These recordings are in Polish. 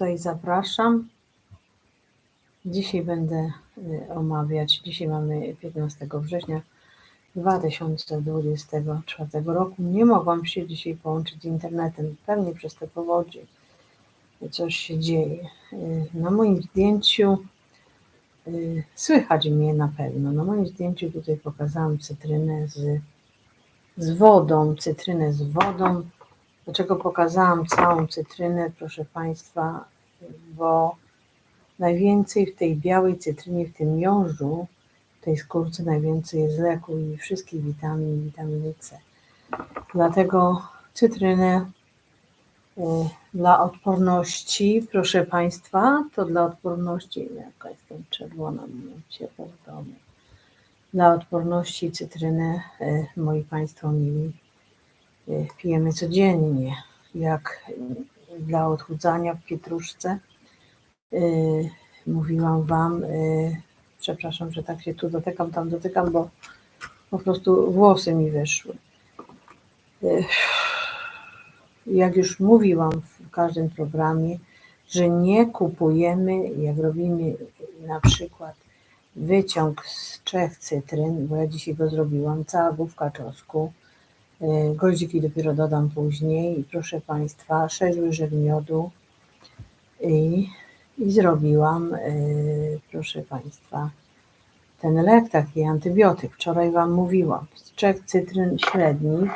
Tutaj zapraszam. Dzisiaj będę y, omawiać, dzisiaj mamy 15 września 2024 roku. Nie mogłam się dzisiaj połączyć z internetem, pewnie przez te powodzie coś się dzieje. Y, Na moim zdjęciu y, słychać mnie na pewno. Na moim zdjęciu tutaj pokazałam cytrynę z, z wodą, cytrynę z wodą. Dlaczego pokazałam całą cytrynę, proszę Państwa? Bo najwięcej w tej białej cytrynie, w tym miążdżu, w tej skórce najwięcej jest leku i wszystkich witamin, witaminy C. Dlatego cytrynę y, dla odporności, proszę Państwa, to dla odporności, jaka jestem czerwona, mam się w domu. Dla odporności cytrynę, y, moi Państwo mili, pijemy codziennie, jak y, dla odchudzania w pietruszce. Y, Mówiłam Wam, y, przepraszam, że tak się tu dotykam, tam dotykam, bo po prostu włosy mi wyszły. Y, Jak już mówiłam w każdym programie, że nie kupujemy, jak robimy na przykład wyciąg z trzech cytryn, bo ja dzisiaj go zrobiłam, cała główka czosnku, y, goździki dopiero dodam później i proszę Państwa, sześć łyżek miodu i, i zrobiłam, y, proszę Państwa, ten lek, taki antybiotyk, wczoraj Wam mówiłam, z trzech cytryn średnich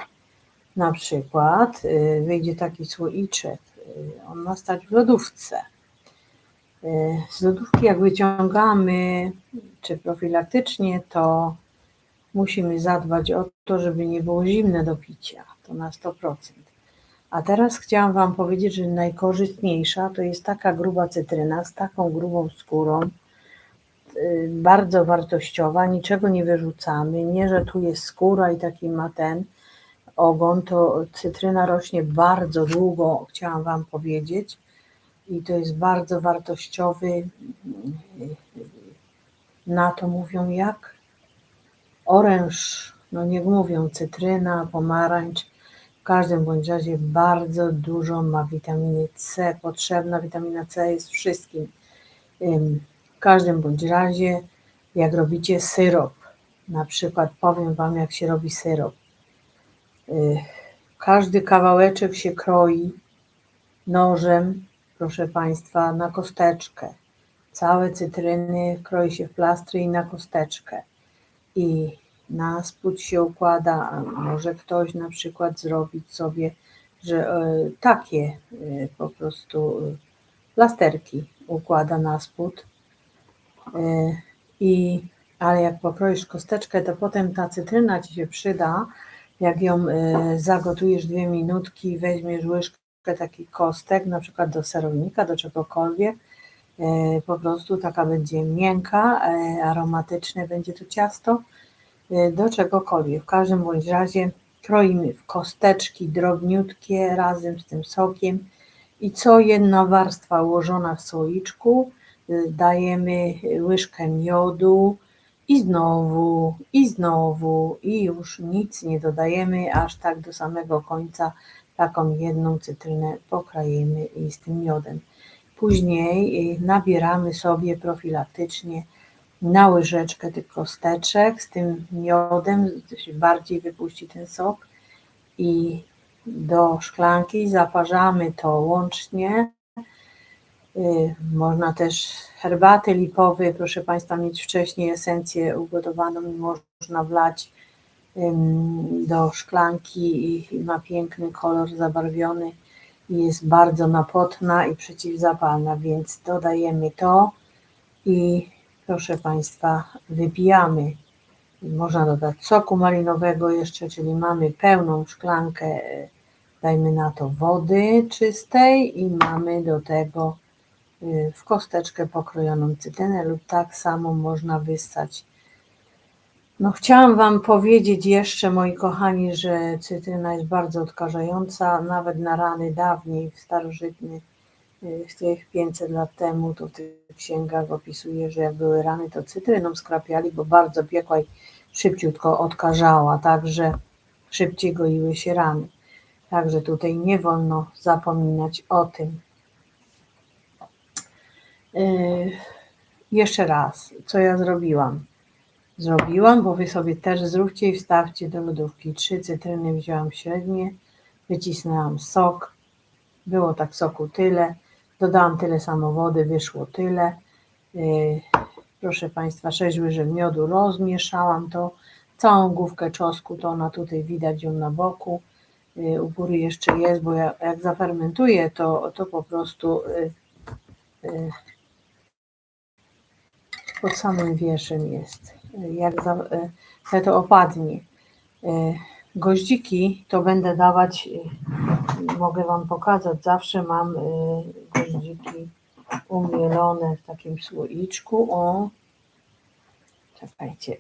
na przykład y, wyjdzie taki słoiczek, y, on ma stać w lodówce. Y, Z lodówki jak wyciągamy, czy profilaktycznie, to musimy zadbać o to, żeby nie było zimne do picia, to na 100%. A teraz chciałam Wam powiedzieć, że najkorzystniejsza to jest taka gruba cytryna z taką grubą skórą, y, bardzo wartościowa, niczego nie wyrzucamy, nie, że tu jest skóra i taki ma ten ogon, to cytryna rośnie bardzo długo, chciałam Wam powiedzieć, i to jest bardzo wartościowy, y, na to mówią jak? Oręż, no niech mówią cytryna, pomarańcz, w każdym bądź razie bardzo dużo ma witaminy C, potrzebna witamina C jest wszystkim. W każdym bądź razie, jak robicie syrop, na przykład powiem Wam, jak się robi syrop. Każdy kawałeczek się kroi nożem, proszę Państwa, na kosteczkę. Całe cytryny kroi się w plastry i na kosteczkę. I na spód się układa, a może ktoś na przykład zrobić sobie, że e, takie e, po prostu e, plasterki układa na spód. E, I, ale jak pokroisz kosteczkę, to potem ta cytryna Ci się przyda, jak ją e, zagotujesz dwie minutki, weźmiesz łyżkę takich kostek, na przykład do serownika, do czegokolwiek, e, po prostu taka będzie miękka, e, aromatyczne będzie to ciasto, e, do czegokolwiek. W każdym bądź razie kroimy w kosteczki drobniutkie razem z tym sokiem i co jedna warstwa ułożona w słoiczku dajemy łyżkę miodu i znowu, i znowu, i już nic nie dodajemy, aż tak do samego końca taką jedną cytrynę pokrajemy i z tym miodem. Później y, nabieramy sobie profilaktycznie na łyżeczkę tych kosteczek z tym miodem, bardziej wypuści ten sok i do szklanki zaparzamy to łącznie. Y, Można też herbaty lipowe, proszę Państwa, mieć wcześniej esencję ugotowaną i można wlać do szklanki i- ma piękny kolor zabarwiony jest bardzo napotna i przeciwzapalna, więc dodajemy to i proszę Państwa, wypijamy. Można dodać soku malinowego jeszcze, czyli mamy pełną szklankę, e, dajmy na to wody czystej i mamy do tego y, w kosteczkę pokrojoną cytrynę lub tak samo można wyssać. No chciałam Wam powiedzieć jeszcze, moi kochani, że cytryna jest bardzo odkażająca, nawet na rany dawniej, w starożytnych, y, w tych 500 lat temu, to w tych księgach opisuje, że jak były rany, to cytryną skrapiali, bo bardzo piekła i szybciutko odkażała, także szybciej goiły się rany. Także tutaj nie wolno zapominać o tym. Yy, jeszcze raz, co ja zrobiłam? Zrobiłam, bo wy sobie też zróbcie i wstawcie do lodówki. Trzy cytryny wzięłam średnie, wycisnęłam sok. Było tak soku tyle. Dodałam tyle samo wody, wyszło tyle. Yy, proszę Państwa, 6 łyżek miodu rozmieszałam to. Całą główkę czosnku, to ona tutaj widać ją na boku. Yy, u góry jeszcze jest, bo ja, jak zafermentuję, to, to po prostu yy, pod samym wierzem jest. Jak za, jak to opadnie. Yy, Goździki to będę dawać, yy, mogę Wam pokazać, zawsze mam goździki umielone w takim słoiczku. O, czekajcie.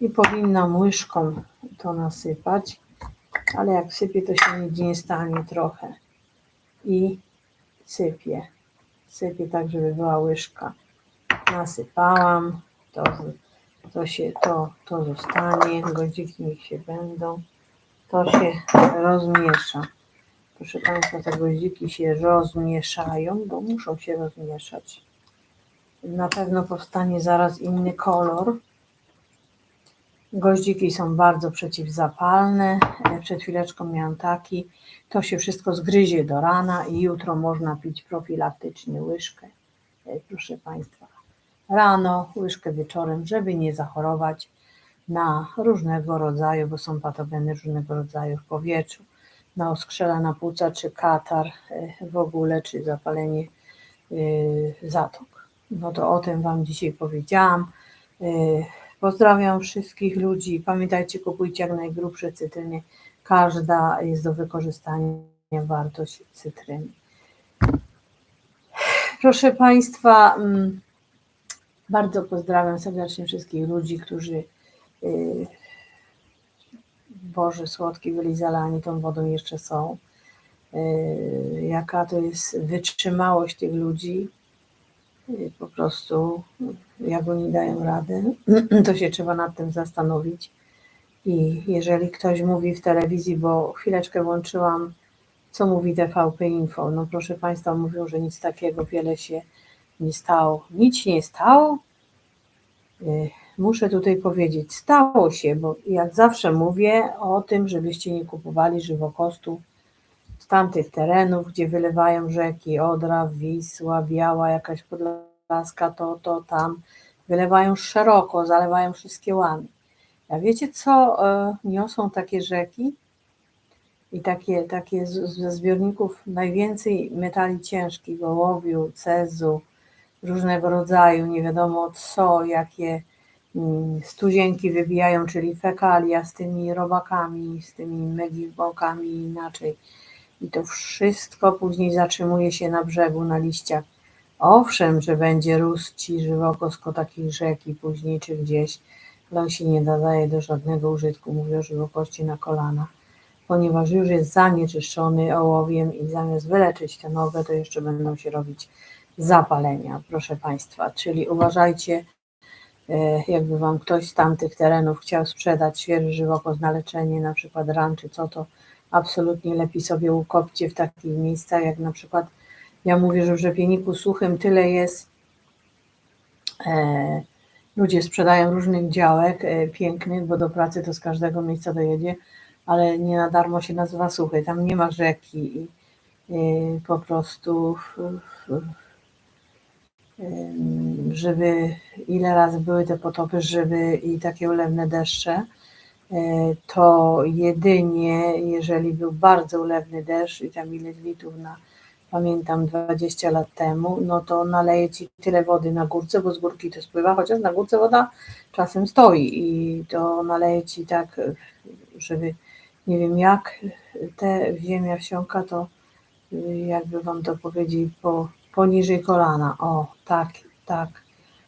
I powinnam łyżką to nasypać, ale jak sypię, to się nic nie stanie trochę. I sypię. Sypię tak, żeby była łyżka. Nasypałam, to, to się, to, to zostanie, godziki niech się będą. To się rozmiesza. Proszę Państwa, te goździki się rozmieszają, bo muszą się rozmieszać. Na pewno powstanie zaraz inny kolor. Goździki są bardzo przeciwzapalne. Przed chwileczką miałam taki. To się wszystko zgryzie do rana i jutro można pić profilaktycznie łyżkę. Proszę Państwa, rano, łyżkę wieczorem, żeby nie zachorować na różnego rodzaju, bo są patogeny różnego rodzaju w powietrzu na oskrzela płuca, czy katar w ogóle, czy zapalenie yy, zatok. No to o tym Wam dzisiaj powiedziałam. Yy, Pozdrawiam wszystkich ludzi. Pamiętajcie, kupujcie jak najgrubsze cytryny. Każda jest do wykorzystania wartość cytryny. Proszę Państwa, mm, bardzo pozdrawiam serdecznie wszystkich ludzi, którzy yy, Boże Słodki byli zalani tą wodą jeszcze są. Yy, jaka to jest wytrzymałość tych ludzi. Yy, po prostu jak oni dają radę, to się trzeba nad tym zastanowić. I jeżeli ktoś mówi w telewizji, bo chwileczkę włączyłam, co mówi TVP Info, no proszę Państwa, mówią, że nic takiego wiele się nie stało. Nic nie stało? Yy, muszę tutaj powiedzieć, stało się, bo jak zawsze mówię o tym, żebyście nie kupowali żywokostu z tamtych terenów, gdzie wylewają rzeki Odra, Wisła, Biała, jakaś Podlaska, to, to, tam. Wylewają szeroko, zalewają wszystkie łany. A wiecie, co e, niosą takie rzeki? I takie, takie ze zbiorników najwięcej metali ciężkich, ołowiu, cezu, różnego rodzaju, nie wiadomo co, jakie mm, stuzienki wybijają, czyli fekalia z tymi robakami, z tymi megibokami inaczej. I to wszystko później zatrzymuje się na brzegu, na liściach. Owszem, że będzie rósł ci żywokosko takich rzek później czy gdzieś, ale on się nie nadaje do żadnego użytku, mówię o żywokości na kolana, ponieważ już jest zanieczyszczony ołowiem i zamiast wyleczyć tę nogę, to jeszcze będą się robić zapalenia, proszę Państwa. Czyli uważajcie, e, jakby Wam ktoś z tamtych terenów chciał sprzedać świeży żywokos na leczenie, na przykład ran czy co, to absolutnie lepiej sobie ukopcie w takich miejscach, jak na przykład ja mówię, że w rzepieniku suchym tyle jest, e, ludzie sprzedają różnych działek e, pięknych, bo do pracy to z każdego miejsca dojedzie, ale nie na darmo się nazywa suchy, tam nie ma rzeki i po prostu żeby ile razy były te potopy żywy i takie ulewne deszcze, to jedynie jeżeli był bardzo ulewny deszcz i tam ile litrów na pamiętam 20 lat temu, no to naleje ci tyle wody na górce, bo z górki to spływa, chociaż na górce woda czasem stoi i to naleje ci tak, żeby nie wiem jak te ziemia wsiąka, to jakby wam to powiedzieć, po, poniżej kolana. O, tak, tak,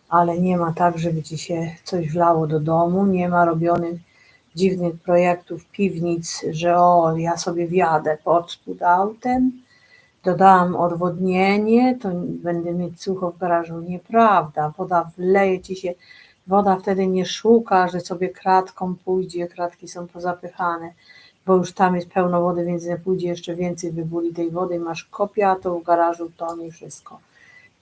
ale nie ma tak, żeby ci się coś wlało do domu, nie ma robionych dziwnych projektów, piwnic, że o, ja sobie wjadę pod spód autem, dodałam odwodnienie, to będę mieć sucho w garażu. Nieprawda, woda wleje ci się, woda wtedy nie szuka, że sobie kratką pójdzie, kratki są pozapychane. Bo już tam jest pełno wody, więc nie pójdzie jeszcze więcej wybuli tej wody, masz kopia, to w garażu tonie wszystko.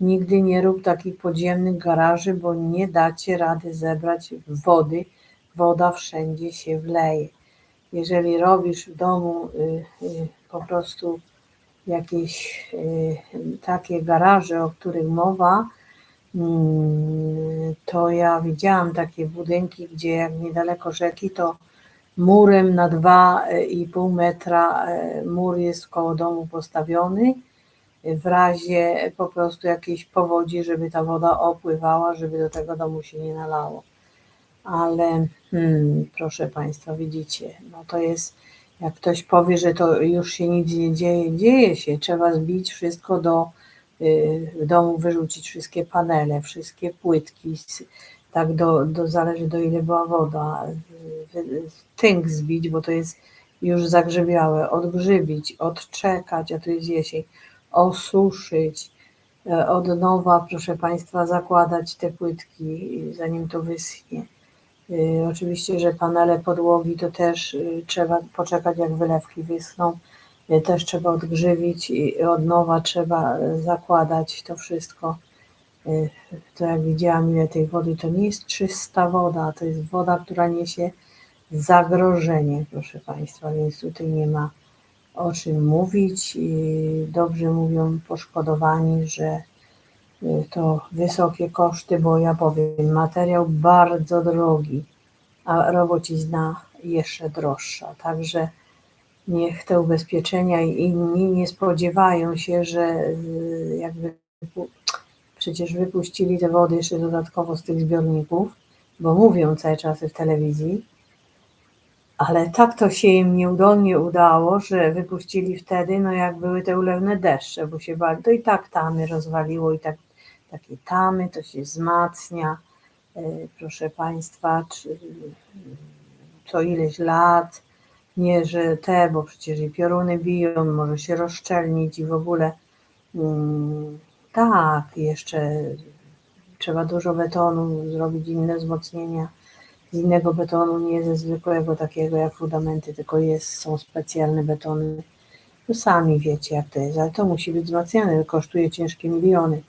Nigdy nie rób takich podziemnych garaży, bo nie dacie rady zebrać wody. Woda wszędzie się wleje. Jeżeli robisz w domu y, y, po prostu jakieś y, takie garaże, o których mowa, mm, to ja widziałam takie budynki, gdzie jak niedaleko rzeki, to murem na 2,5 metra y, mur jest koło domu postawiony w razie po prostu jakiejś powodzi, żeby ta woda opływała, żeby do tego domu się nie nalało. Ale hmm, proszę Państwa, widzicie, no to jest, jak ktoś powie, że to już się nic nie dzieje, dzieje się, trzeba zbić wszystko do, y, domu wyrzucić wszystkie panele, wszystkie płytki, tak do, do zależy do ile była woda, tynk zbić, bo to jest już zagrzebiałe, odgrzybić, odczekać, a to jest jesień, osuszyć, e, od nowa, proszę Państwa, zakładać te płytki, zanim to wyschnie. Y, Oczywiście, że panele podłogi to też y, trzeba poczekać, jak wylewki wyschną. Też trzeba odgrzywić i od nowa trzeba zakładać to wszystko. Y, To jak widziałam, ile tej wody, to nie jest czysta woda, to jest woda, która niesie zagrożenie, proszę Państwa, więc tutaj nie ma o czym mówić. Dobrze mówią poszkodowani, że y, to wysokie koszty, bo ja powiem, materiał bardzo drogi, a robocizna jeszcze droższa. Także niech te ubezpieczenia i inni nie spodziewają się, że y, jakby przecież wypuścili te wody jeszcze dodatkowo z tych zbiorników, bo mówią cały czas w telewizji, ale tak to się im nieudolnie udało, że wypuścili wtedy, no jak były te ulewne deszcze, bo się bali, to i tak tamy rozwaliło i tak takie tamy, to się wzmacnia, y, proszę Państwa, czy, co ileś lat, nie, że te, bo przecież i pioruny biją, może się rozszczelnić i w ogóle mm, tak, jeszcze trzeba dużo betonu, zrobić inne wzmocnienia z innego betonu, nie ze zwykłego takiego jak fundamenty, tylko jest, są specjalne betony. To sami wiecie jak to jest, ale to musi być wzmacniane, kosztuje ciężkie miliony.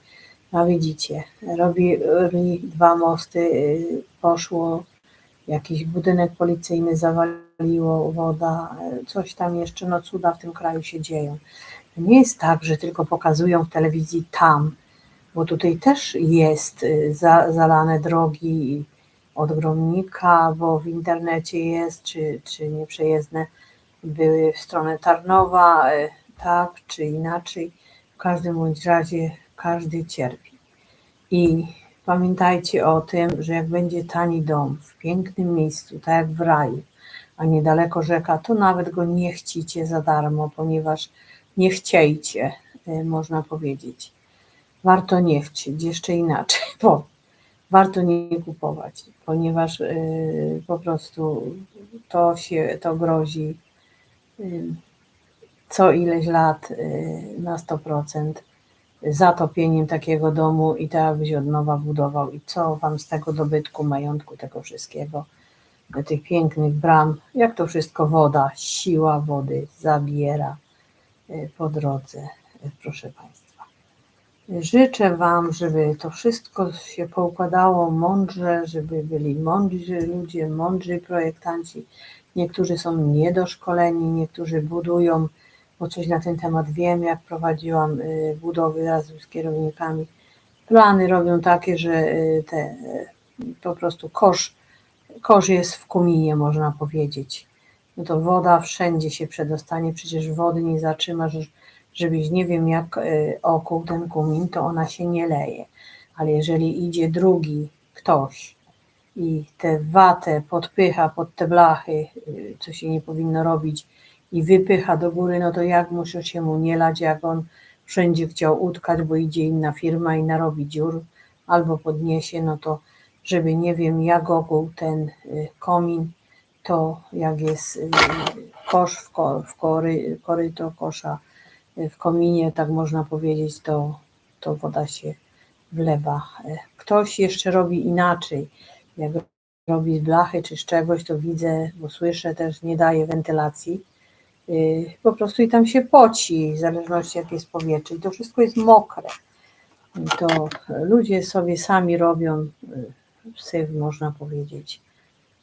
A widzicie, robi, robi dwa mosty, y, poszło, jakiś budynek policyjny zawaliło, woda, y, coś tam jeszcze, no cuda w tym kraju się dzieją. Nie jest tak, że tylko pokazują w telewizji tam, bo tutaj też jest y, za, zalane drogi od Gromnika, bo w internecie jest, czy, czy nieprzejezdne były w stronę Tarnowa, y, tak czy inaczej. W każdym bądź razie każdy cierpi. I pamiętajcie o tym, że jak będzie tani dom w pięknym miejscu, tak jak w raju, a niedaleko rzeka, to nawet go nie chcicie za darmo, ponieważ nie chciejcie, y, można powiedzieć. Warto nie chcieć, jeszcze inaczej, bo warto nie kupować, ponieważ y, po prostu to się, to grozi y, co ileś lat na 100% zatopieniem takiego domu i tak jakbyś od nowa budował. I co wam z tego dobytku, majątku, tego wszystkiego, tych pięknych bram, jak to wszystko woda, siła wody zabiera po drodze, proszę Państwa. Życzę Wam, żeby to wszystko się poukładało mądrze, żeby byli mądrzy ludzie, mądrzy projektanci. Niektórzy są niedoszkoleni, niektórzy budują, bo coś na ten temat wiem, jak prowadziłam y, budowy razem z kierownikami. Plany robią takie, że y, te y, po prostu kosz, kosz jest w kominie, można powiedzieć. No to woda wszędzie się przedostanie, przecież wody nie zatrzymasz, żebyś nie wiem jak y, okuł ten kumin, to ona się nie leje. Ale jeżeli idzie drugi ktoś i tę watę podpycha pod te blachy, y, co się nie powinno robić, i wypycha do góry, no to jak muszę się mu nie lać, jak on wszędzie chciał utkać, bo idzie inna firma i narobi dziur, albo podniesie, no to żeby nie wiem jak okuł ten y, komin, to jak jest y, kosz w, ko, w kory, koryto kosza, w kominie, tak można powiedzieć, to, to woda się wlewa. Ktoś jeszcze robi inaczej. Jak robi z blachy czy z czegoś, to widzę, bo słyszę też, nie daje wentylacji y, po prostu i tam się poci, w zależności jakie jest powietrze. I to wszystko jest mokre. To ludzie sobie sami robią y, syf, można powiedzieć,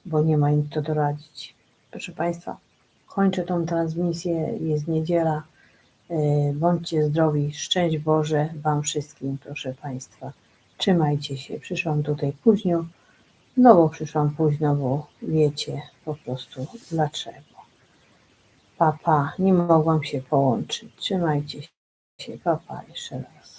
bo nie ma im kto doradzić. Proszę Państwa, kończę tą transmisję, jest niedziela. Y, Bądźcie zdrowi, szczęść Boże Wam wszystkim, proszę Państwa. Trzymajcie się. Przyszłam tutaj późno, no bo przyszłam późno, bo wiecie po prostu dlaczego. Papa, nie mogłam się połączyć. Trzymajcie się. Papa jeszcze raz.